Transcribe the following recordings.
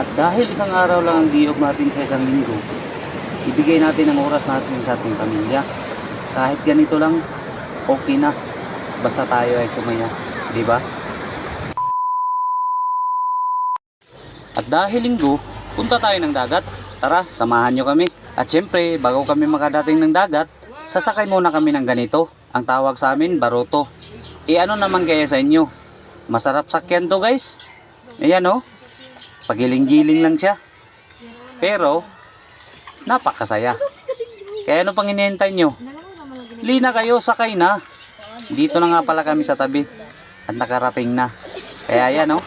At dahil isang araw lang ang di-off natin sa isang linggo, ibigay natin ang oras natin sa ating pamilya. Kahit ganito lang, okay na. Basta tayo ay sumaya. Di ba? At dahil linggo, punta tayo ng dagat. Tara, samahan nyo kami. At syempre, bago kami makadating ng dagat, sasakay muna kami ng ganito. Ang tawag sa amin, baroto. E ano naman kaya sa inyo? Masarap sakyan to guys. Ayan oh. Pagiling-giling lang siya. Pero, napakasaya. Kaya ano pang hinihintay nyo? Lina kayo, sakay na. Dito na nga pala kami sa tabi. At nakarating na. Kaya yan oh.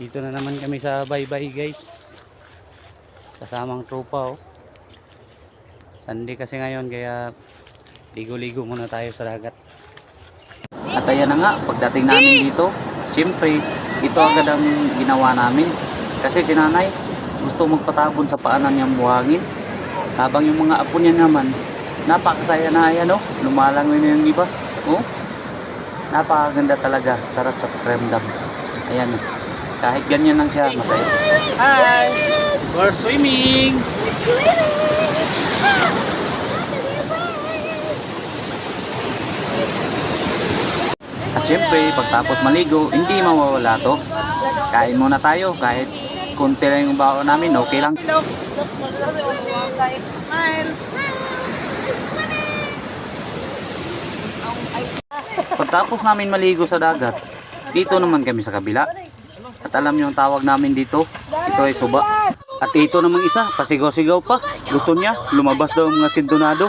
Dito na naman kami sa bye-bye guys. Kasamang tropa oh. Sunday kasi ngayon kaya ligo-ligo muna tayo sa dagat. At ayan na nga, pagdating namin dito, siyempre, ito agad ang ginawa namin. Kasi si nanay, gusto magpatabon sa paanan niyang buhangin. Habang yung mga apo niya naman, napakasaya na ayan oh, lumalangoy na yung iba. Oh, napakaganda talaga, sarap sa pakiramdam. Ayan oh, kahit ganyan lang siya, masaya. Hi! We're swimming! At syempre, pagtapos maligo, hindi mawawala to. Kain muna tayo, kahit konti lang yung baon namin, okay lang. Look, look, look, like, smile. Pagtapos namin maligo sa dagat, dito naman kami sa kabila. At alam niyo ang tawag namin dito, ito ay suba. At ito namang isa, pasigaw-sigaw pa. Gusto niya, lumabas daw mga sintonado.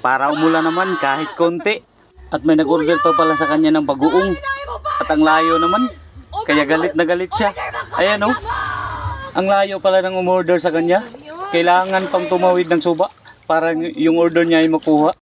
Para umula naman kahit konti. At may nag-order pa pala sa kanya ng bagoong. At ang layo naman, kaya galit na galit siya. Ayan oh, ang layo pala ng umorder sa kanya. Kailangan pang tumawid ng suba para yung order niya ay makuha.